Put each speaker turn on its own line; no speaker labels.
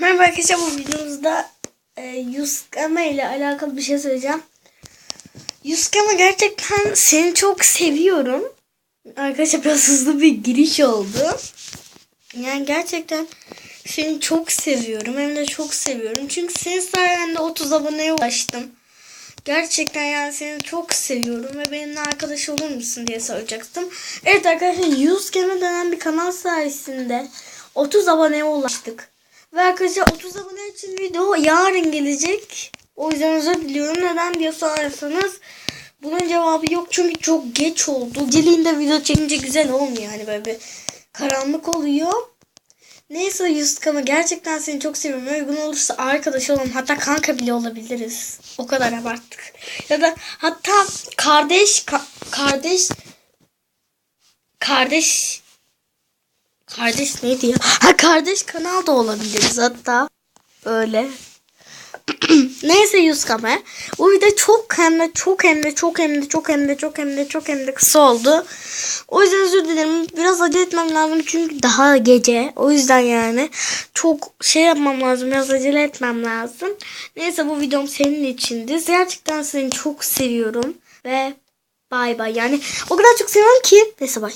Merhaba arkadaşlar bu videomuzda e, Yuskama ile alakalı bir şey söyleyeceğim. Yuskama gerçekten seni çok seviyorum. Arkadaşlar biraz hızlı bir giriş oldu. Yani gerçekten seni çok seviyorum. Hem de çok seviyorum. Çünkü senin sayende 30 aboneye ulaştım. Gerçekten yani seni çok seviyorum ve benimle arkadaş olur musun diye soracaktım. Evet arkadaşlar Yuskama denen bir kanal sayesinde 30 aboneye ulaştık. Ve arkadaşlar 30 abone için video yarın gelecek. O yüzden özür diliyorum. Neden diye sorarsanız bunun cevabı yok. Çünkü çok geç oldu. Geceliğinde video çekince güzel olmuyor. Yani böyle bir karanlık oluyor. Neyse Yuskan'a gerçekten seni çok seviyorum. Uygun olursa arkadaş olalım. Hatta kanka bile olabiliriz. O kadar abarttık. Ya da hatta kardeş ka- kardeş kardeş Kardeş neydi ya? Ha kardeş kanal da olabiliriz hatta. Öyle. Neyse Yuskame. Bu video çok hem de çok hem de çok hem de çok hem de çok hem de çok hem de kısa oldu. O yüzden özür dilerim. Biraz acele etmem lazım çünkü daha gece. O yüzden yani çok şey yapmam lazım. Biraz acele etmem lazım. Neyse bu videom senin içindi. Gerçekten seni çok seviyorum. Ve bay bay. Yani o kadar çok seviyorum ki. Neyse bay.